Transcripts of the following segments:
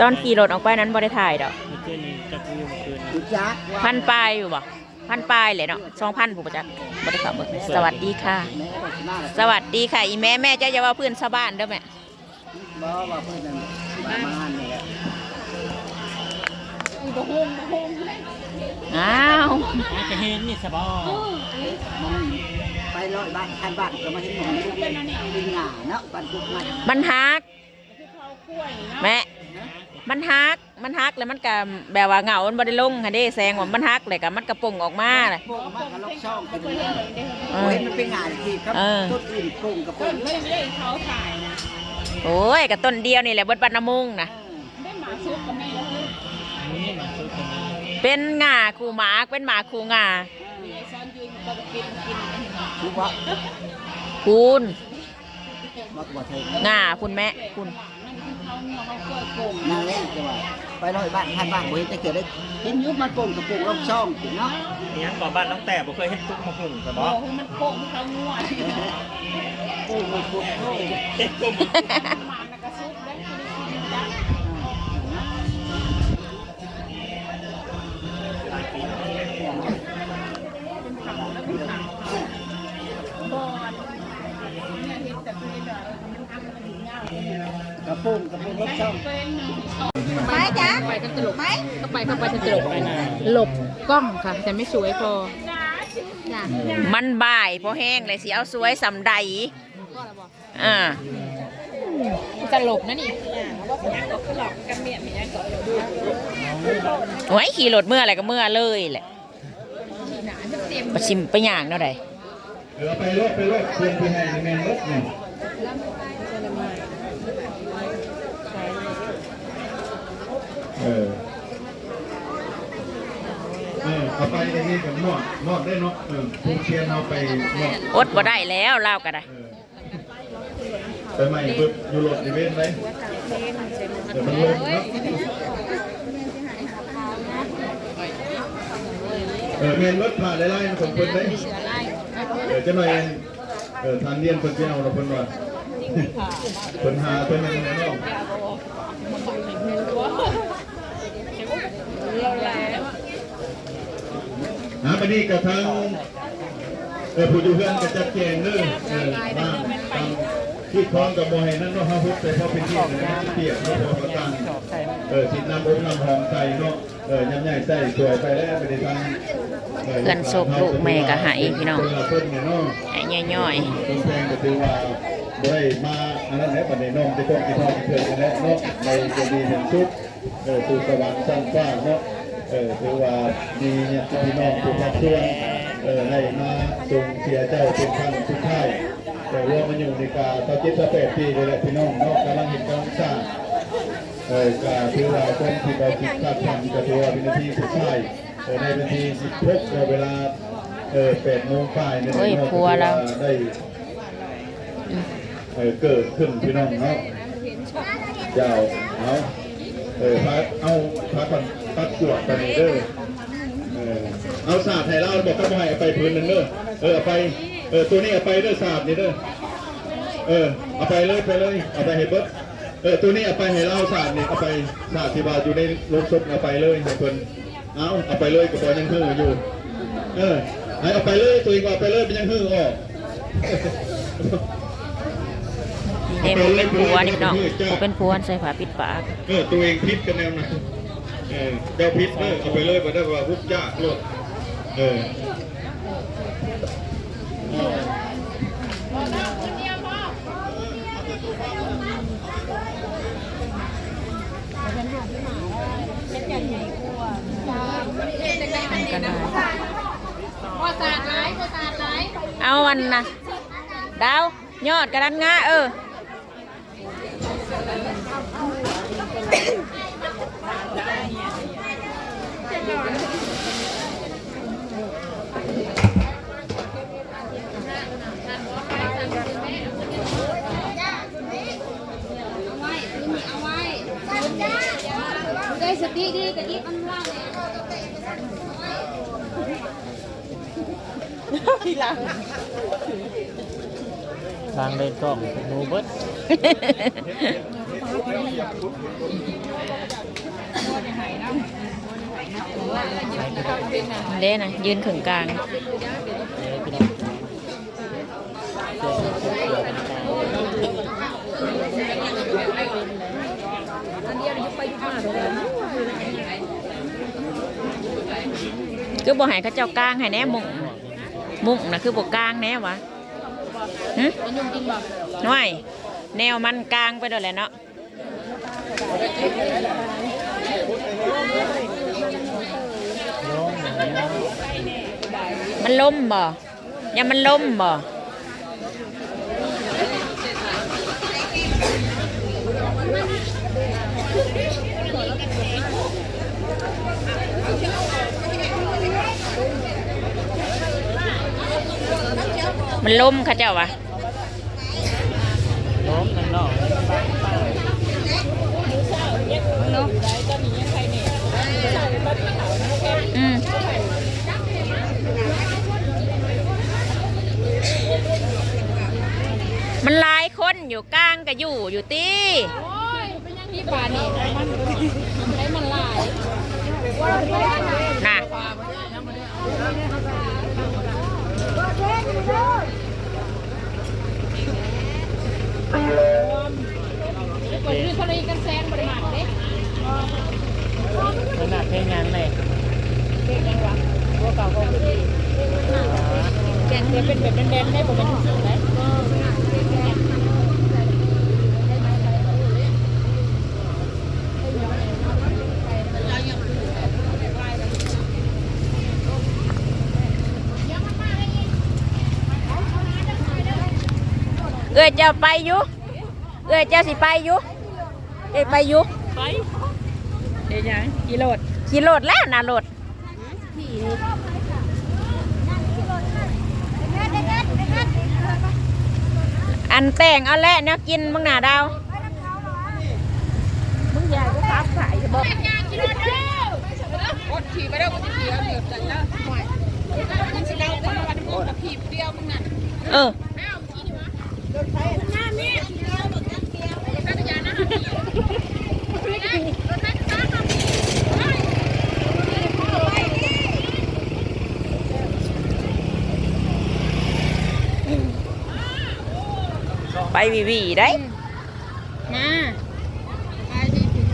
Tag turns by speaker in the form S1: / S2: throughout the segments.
S1: ตอนขี่รถออกไปนั้นบ่ได้ถ่ายดอก
S2: เมื่อคืนนี้จักวิวเมื่อคืน
S3: รู้จักว่า
S1: พันปลายอยู่บ่พันปลายเลยเนาะสองพันผู้ประจักษ์บ่ได้ขับเบิ่งสวัสดีค่ะ
S3: แม่ก็สิมาแล้ว
S1: สวัสดีค่ะ อีแม่แม่เจ้าอย่าว่าเพื่อนชาวบ้านเด้อแม่
S3: บ่ว่าเพิ่นนั่นมามาหันนี่แหละ
S1: อ้าว
S2: อาจจะเห็นนี่สบอ
S3: มันไปร้อยบ้านพันบ้านก็มาเห็นหมองลูกเป็นเป็นหงาเนาะบ้านกุกมัน
S1: มันฮักแม่ มันฮัก มันฮักแล้วมันก็แบบว่าเหงามันบ่ได้ลงค่ะเด้แซงว่ามันฮักเลยก็มันกระปงออกมาเลย
S3: โป่งมากกับลอกช่องกันเลย
S1: เอ
S3: โอ้
S1: อ
S3: เห็นมันเป็นงานทีครับ
S1: เออ
S3: ต้นอื่นโป่งกับโป่งเ
S4: ล่นเขาขายนะ
S1: โอ้ยกับต้นเดียวนี่แหละเบิดบันนมุงนะ
S2: นี่มาสุดกันนี้
S1: เป็นหงาคู่หมาเป็นหมาคูหง่า
S3: คือว่า
S1: คุณ
S3: มักว่าเธอ
S1: หงาคุณแม่คุณ
S3: นั่นแหละจะว่าไปร้อยบ้านพันบ้านบ่เห็นจะเกิดได้เห็นอยุบมันโป่งกับโป่งลอกช่องสิเนาะ
S2: นี่ยังก่อบ้านตั้งแต่บ่เคยเห็นตุ๊กมาหุ่งสบอ
S4: มันโป่งเขาง่วง
S3: โป่งมันโป่งโป่ง
S2: เอ็กกุม
S4: มัน
S3: กระโป่งกับโป่งลอกช่อง
S4: เป็นหนึ่ง
S1: ไปจ้ะ
S4: ไปกันตลกไหม
S1: ก็ไปก็ไปจะจบ
S2: ไปหน้า
S4: หลบกล้องค่ะแต่ไม่สวยพอจ้ะ
S1: มันบ่ายพอแห้งเลยสิเอาสวยสำใด
S4: ก็แล้วบอก
S1: อ่า
S4: จะหลบนะนี่ก็หลอกกันเมียเมียก่อน
S1: ไว้ขี่รถเมื่ออะไรก็เมื่อเลยแหละ
S4: หนาจะเต็ม
S1: ประชิมไปอย่างเนาะใด
S5: เดี๋ยวไปรถไปรถเพื่อนไปให้ในแมนรถเนี่ย เออเออเอาไปในนี้กับนอดนอดได้เนาะเออพวกเชียร์เอาไปนอด
S1: อดบ่ได้แล้วเล่าก็ได้
S5: เออไปใหม่ปึ๊บอยู่รถในเว้นไหมเดี๋ยวมันลงเนาะเออแมนรถผ่านไล่ๆมันสมควรไหมเออจะหน่อยเออทานเลียนคนเจ้าเราคนว่าคนหาเพิ่นนั่นเนาะ นะปนี้กับทางเออผู้อยู่เพื่อนก็จัดแจงเรื่องเออมาตามที่คล้องกับโมเห็นนั่นเนาะฮะพุทธแต่พอเป็นที่นะเปียกเนาะพอประตังเออสินน้ำอบน้ำหอมใส่เนาะเออยำใหญ่ใส่สวยไปแล้วไปในทาง
S1: เพื่อนศพลูกแม่ก็หายพี่น้อง
S5: คนละคนเนี่ยเนาะ
S1: ไอ้ย่อย
S5: คนแพงก็ถือว่าบ่ได้มาอันนั้นแหละปัจจัยน้องที่ต้องที่พ่อที่เพื่อนกันแล้วเนาะในจะดีหนึ่งชุดเออสู่สวรรค์ชั้นฟ้าเนาะเออถือว่าดีเนี่ยพี่น้องทุกครอบครัวเออให้มาส่งเสียเจ้าเป็นครั้งสุดท้ายแต่ว่ามันอยู่ในกาตอนเจ็ดสิบแปดปีเลยแหละพี่น้องเนาะกำลังเห็นกำลังสร้างเออกาถือว่าคนที่เราคิดคาดทำก็ถือว่าเป็นหนาทีสุดท้ายเออในวันที่สิบหกเวลาเออแปดโมงฝ่ายเนี่ย
S1: เฮ้ย
S5: เนาะ
S1: ผัวเรา
S5: ได้เออเกิดขึ้นพี่น้องเนาะยาวเอาเออพักเอาพักก่อน ตัดจวดไปนี่เด้อเออเอาศาสตร์ไทยเล่าบอกก็บ่ให้เอาไปพื้นหนึงเด้อเออเอาไปเออตัวนี้เอาไปเด้อศาสตร์นี่เด้อเออเอาไปเลยไปเลยเอาไปให้เบิดเออตัวนี้เอาไปให้เล่าศาสตร์นี่เอาไปศาสตร์ที่ว่าอยู่ในโรงศพเอาไปเลยให้เพิ่นเอาเอาไปเลยกับตัวยังหื้ออยู่ เออให้เอาไปเลยตัวเองก็เอาไปเลยเป็นยังหื้อออก
S1: ๆเอ็มเป็นผัวนี่พี่น้องบ่เป็นผัวใส่ผ้าปิดปาก
S5: เออตัวเองพิษกันแนวนั้น เออเจ้าพิษเออเอาไปเลยไปได้ว่าพุกยากโลดเออ
S1: กันได้
S4: พออ
S1: เอาวันนะดาวยอดกระดันงาเออ
S4: เอาไว้เอาไว้ได้สติดีกับยิบอันล่างเลย
S2: ทางเล่นกล้องหนูเบิด
S1: เด้นะยืนขึงกลาง คือบ่ให้เขาเจ้ากลางให้แน่มุงมุงนะคือบ่กลางแน่วะหึน้อยแนวมันกลางไปด้วยแหละเนาะมันล้มบ่ยังมันล้มบ่ มันล้มเขาเจ้าวะ
S2: ล้มนั่นเนาะ
S1: อืมมันหลายคนอยู่กลางก็อยู่อยู่ตี
S4: ที่ป่านี่มันให้มันลาย
S1: น่ะ
S4: เปิดทะเลกันแซงบริหารเด้
S2: ขนาดเพลงงานไหน
S4: แกงเนี่ยเป็นแบบแดนๆได้ผมเป็นสีไหม
S1: เอ้ยเจ้าไปอยู่เอ้ยเจ้าสิไปอยู่เอ้ยไปอยู่
S4: ไปเดี๋ยวยังกิโลด
S1: ขี่รถแล้วนะรถ อันแต่งเอาแหละเนาะกินมึงหนาดาว
S4: มึงอยากจะซับสายจะบอกกิโลดเด้อดขี่ไปได้กูจะขี่เอาเหนือจังนะห่วยมึงสิเล่าเป็นวันมึงกับผีเดียวมึงน่ะ
S1: เออ ไปวีวีได้
S4: มาไปดีถึง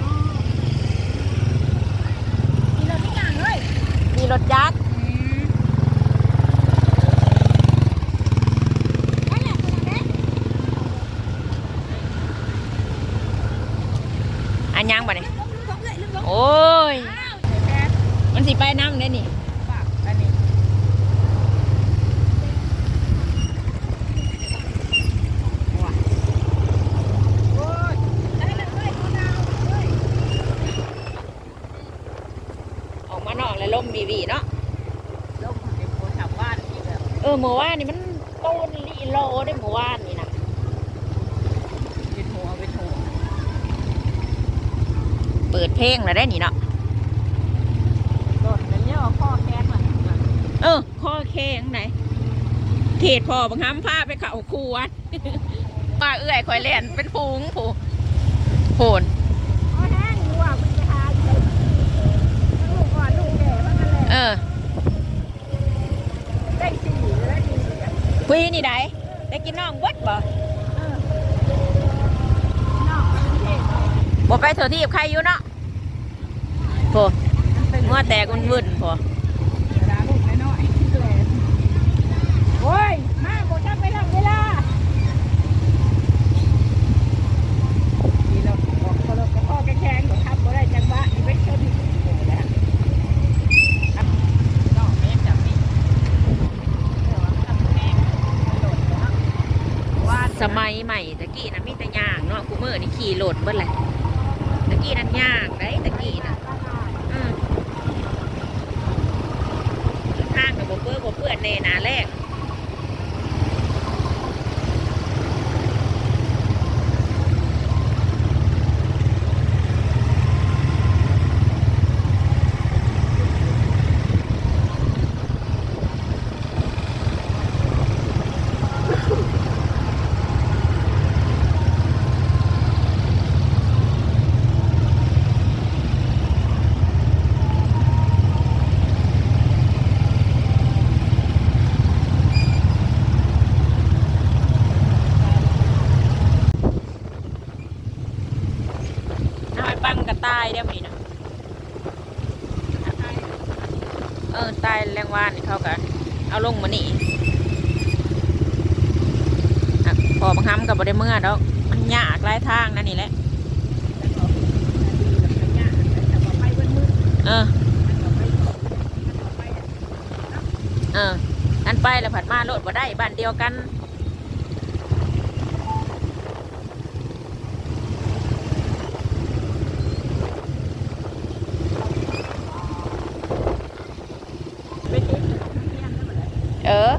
S1: มีรถทุกอย่างเลยมีรถยักษ์อันยังบ่เนยโอ้ย มันสิไปน้ำได้นี่
S4: อันนี้
S1: ออกมานอกแล้วล่มวีวีเนาะ
S4: ลงเป็นโคชาวบ้าน อีกแล้ว
S1: เออเมื่อวานนี่มันโตนลีโลได้เมื่อวานนี่นะ
S4: เป็นหัวเป็นหัว
S1: เปิดเพลงแล้วได้นี่เนาะ
S4: โดดแล้วเนี่ยข้อแข้งมัน
S1: เออข้อเคงไหนเขตพอบังคับพาไปเขาครูวัดป้าเอื้อยคอยเล่นเป็นพุงผูโผนเออ คุยนี่ได้ได้กินน้องเบิดบ่บ่ไปเถอะที่กับใครอยู่เนาะโผมัวแตกมันวืนโผ
S4: ดาลูกน้อยๆโอ้ย มาโบจักไปทำเวลาดีแล้วบอกเขาเราก็พ่อแข็งๆก็ทับก็ได้จังหวะอีเวนต์ชนน้องแม่จับนี่
S1: สมัยใหม่ตะกี้นะมีแต่ย่างเนาะกูเดเบิ้ลแหลยตะกี้นั่นยากได้ตะกี้นะอืมทางกับบเปื้อบ่เปื้อนเนหนาแรก ออตายแรงวานเขาก็เอาลงมานี่พอบางครั้งกับบ่ได้เมื่อดอกมันยากหลายทางนั่นนี่แหละเออเอออันไปแล้วผัดมาโลดบ่ได้บ้านเดียวกัน เออ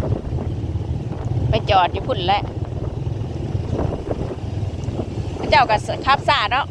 S1: ไปจ อดอยู่พุ่นแหละเจ้าก็ขับสาดเนาะ